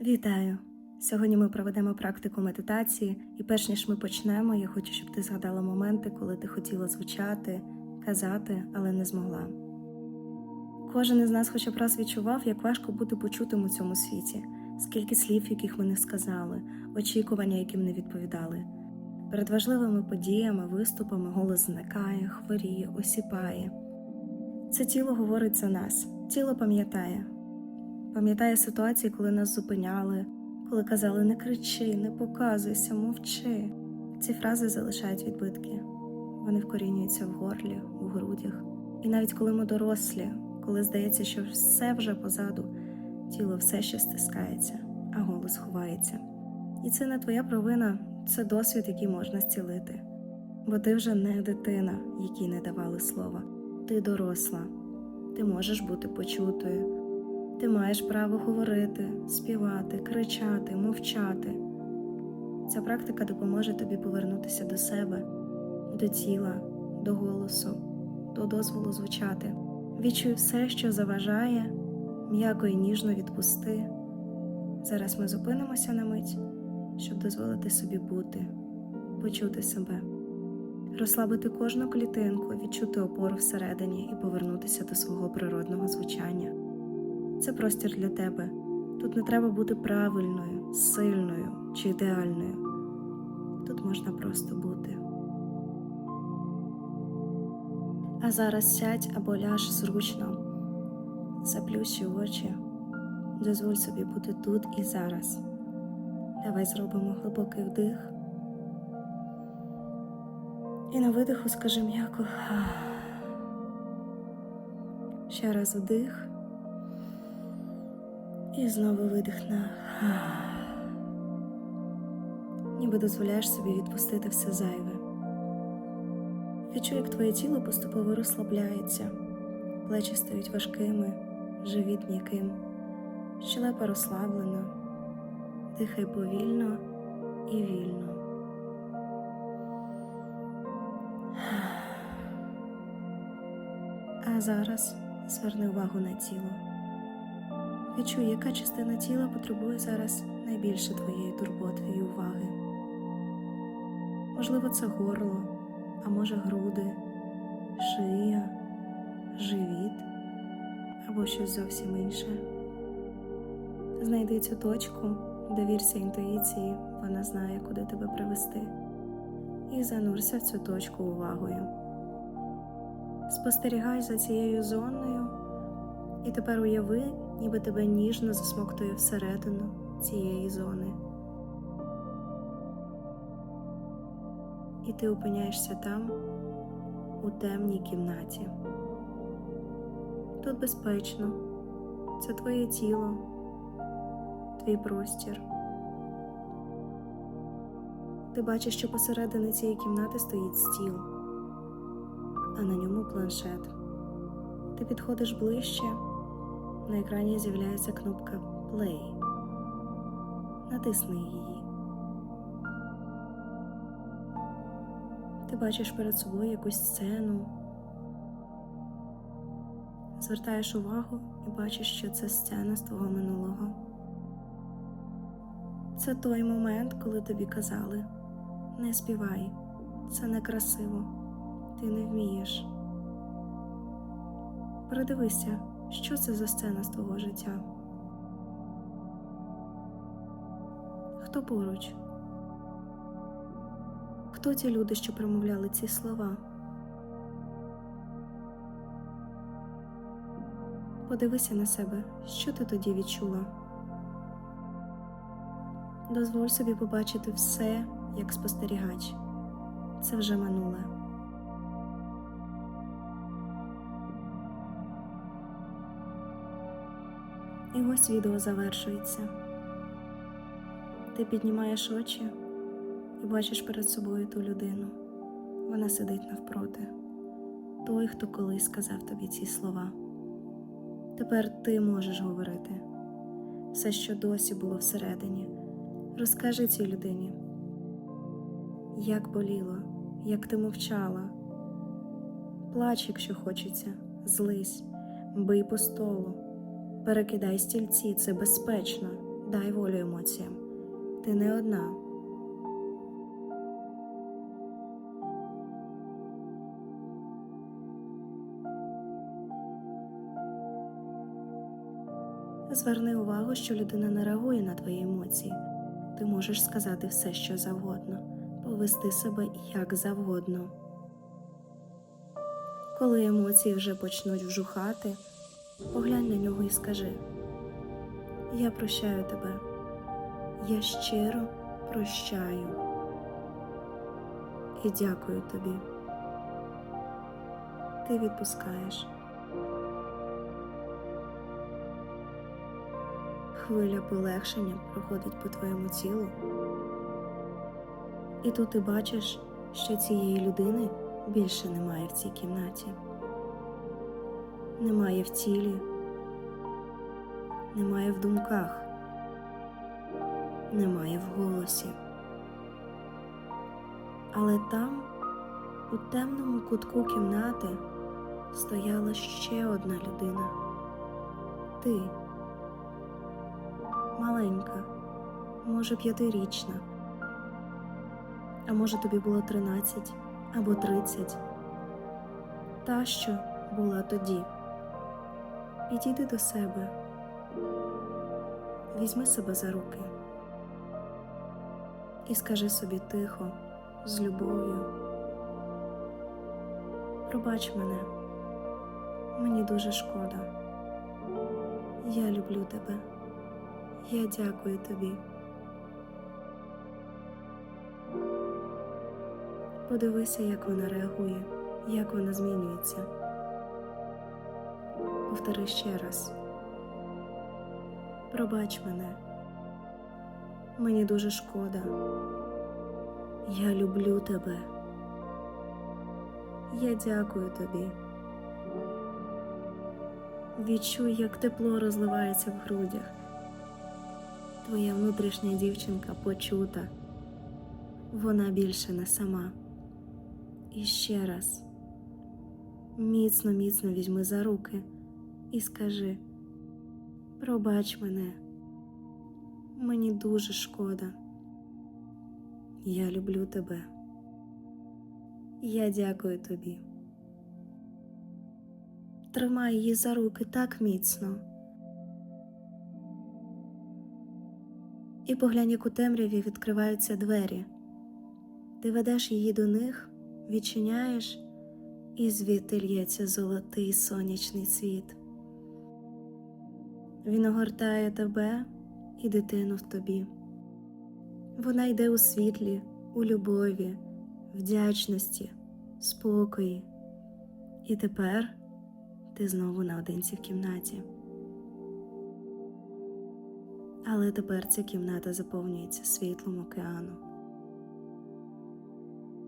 Вітаю! Сьогодні ми проведемо практику медитації, і перш ніж ми почнемо, я хочу, щоб ти згадала моменти, коли ти хотіла звучати, казати, але не змогла. Кожен із нас хоча б раз відчував, як важко бути почутим у цьому світі, скільки слів, яких ми не сказали, очікування, яким не відповідали. Перед важливими подіями, виступами голос зникає, хворіє, осіпає. Це тіло говорить за нас, тіло пам'ятає. Пам'ятає ситуації, коли нас зупиняли, коли казали не кричи, не показуйся, мовчи. Ці фрази залишають відбитки. Вони вкорінюються в горлі, у грудях. І навіть коли ми дорослі, коли здається, що все вже позаду, тіло все ще стискається, а голос ховається. І це не твоя провина, це досвід, який можна зцілити. Бо ти вже не дитина, якій не давали слова. Ти доросла, ти можеш бути почутою. Ти маєш право говорити, співати, кричати, мовчати. Ця практика допоможе тобі повернутися до себе, до тіла, до голосу, до дозволу звучати. Відчуй все, що заважає, м'яко і ніжно відпусти. Зараз ми зупинимося на мить, щоб дозволити собі бути, почути себе, розслабити кожну клітинку, відчути опору всередині і повернутися до свого природного звучання. Це простір для тебе. Тут не треба бути правильною, сильною чи ідеальною. Тут можна просто бути. А зараз сядь або ляж зручно, заплющи очі, дозволь собі бути тут і зараз. Давай зробимо глибокий вдих. І на видиху скажи м'яко. Ще раз вдих. І знову видих на ніби дозволяєш собі відпустити все зайве. Відчуй, як твоє тіло поступово розслабляється, плечі стають важкими, живіт м'яким, щелепа розслаблена, дихай повільно і вільно. А зараз зверни увагу на тіло. Відчуй, яка частина тіла потребує зараз найбільше твоєї турботи і уваги. Можливо, це горло, а може груди, шия, живіт або щось зовсім інше. Знайди цю точку, довірся інтуїції, вона знає, куди тебе привести, і занурся в цю точку увагою. Спостерігай за цією зоною, і тепер уяви, ніби тебе ніжно засмоктує всередину цієї зони. І ти опиняєшся там, у темній кімнаті. Тут безпечно, це твоє тіло, твій простір. Ти бачиш, що посередині цієї кімнати стоїть стіл, а на ньому планшет. Ти підходиш ближче. На екрані з'являється кнопка Play. Натисни її. Ти бачиш перед собою якусь сцену. Звертаєш увагу і бачиш, що це сцена з твого минулого. Це той момент, коли тобі казали: не співай, це некрасиво, ти не вмієш. Передивися. Що це за сцена з твого життя? Хто поруч? Хто ті люди, що промовляли ці слова? Подивися на себе, що ти тоді відчула. Дозволь собі побачити все як спостерігач. Це вже минуле. І ось відео завершується. Ти піднімаєш очі і бачиш перед собою ту людину. Вона сидить навпроти, той, хто колись сказав тобі ці слова. Тепер ти можеш говорити все, що досі було всередині. Розкажи цій людині, як боліло, як ти мовчала. Плач, якщо хочеться, злись, бий по столу. Перекидай стільці, це безпечно. дай волю емоціям. Ти не одна. Зверни увагу, що людина не реагує на твої емоції. Ти можеш сказати все, що завгодно, повести себе як завгодно. Коли емоції вже почнуть вжухати, поглянь на нього і скажи: Я прощаю тебе, я щиро прощаю і дякую тобі. Ти відпускаєш. Хвиля полегшення проходить по твоєму тілу. І тут ти бачиш, що цієї людини більше немає в цій кімнаті. Немає в тілі, немає в думках, немає в голосі. Але там, у темному кутку кімнати, стояла ще одна людина. Ти маленька, може п'ятирічна, а може тобі було тринадцять або тридцять. Та, що була тоді. Підійди до себе, візьми себе за руки і скажи собі тихо, з любов'ю. Пробач мене, мені дуже шкода. Я люблю тебе. Я дякую тобі. Подивися, як вона реагує, як вона змінюється. Повтори ще раз. Пробач мене. Мені дуже шкода. Я люблю тебе. Я дякую тобі. Відчуй, як тепло розливається в грудях. Твоя внутрішня дівчинка почута. Вона більше не сама. І ще раз міцно, міцно візьми за руки і скажи: Пробач мене, мені дуже шкода. Я люблю тебе. Я дякую тобі. Тримай її за руки так міцно. І поглянь, як у темряві відкриваються двері. Ти ведеш її до них, відчиняєш, і звідти лється золотий сонячний світ. Він огортає тебе і дитину в тобі. Вона йде у світлі, у любові, вдячності, спокої. І тепер ти знову наодинці в кімнаті. Але тепер ця кімната заповнюється світлом океану.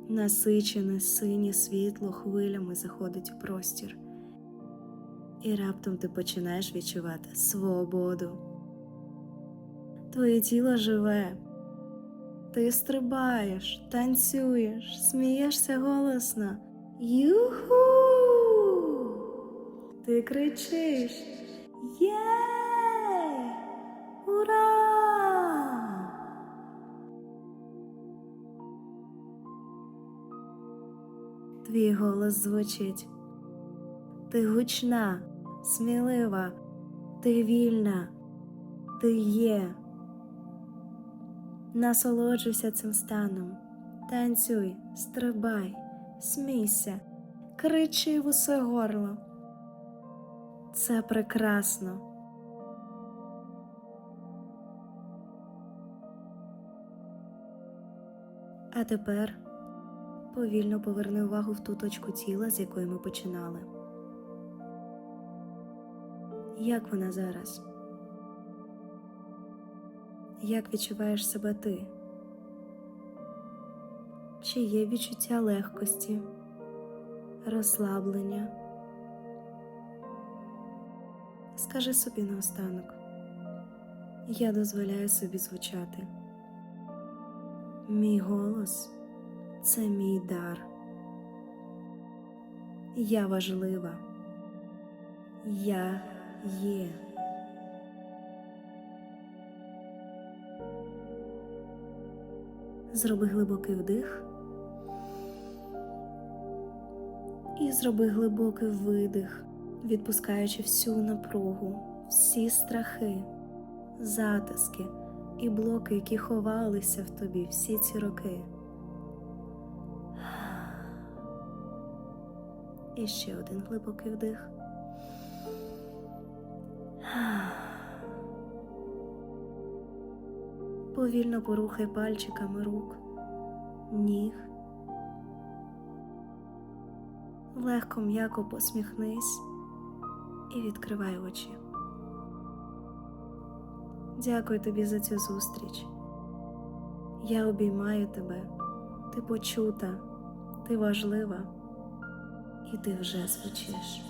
Насичене синє світло хвилями заходить у простір, і раптом ти починаєш відчувати свободу. Твоє тіло живе, ти стрибаєш, танцюєш, смієшся голосно. Юху! Ти кричиш Є! Ура! Твій голос звучить. Ти гучна, смілива, ти вільна, ти є. Насолоджуйся цим станом, танцюй, стрибай, смійся, кричи в усе горло. Це прекрасно. А тепер повільно поверни увагу в ту точку тіла, з якої ми починали. Як вона зараз? Як відчуваєш себе ти? Чи є відчуття легкості, розслаблення? Скажи собі наостанок, я дозволяю собі звучати. Мій голос це мій дар. Я важлива. Я є. Зроби глибокий вдих. І зроби глибокий видих, відпускаючи всю напругу, всі страхи, затиски і блоки, які ховалися в тобі всі ці роки. І ще один глибокий вдих. Повільно порухай пальчиками рук, ніг. Легко м'яко посміхнись і відкривай очі. Дякую тобі за цю зустріч. Я обіймаю тебе. Ти почута, ти важлива, і ти вже звучиш.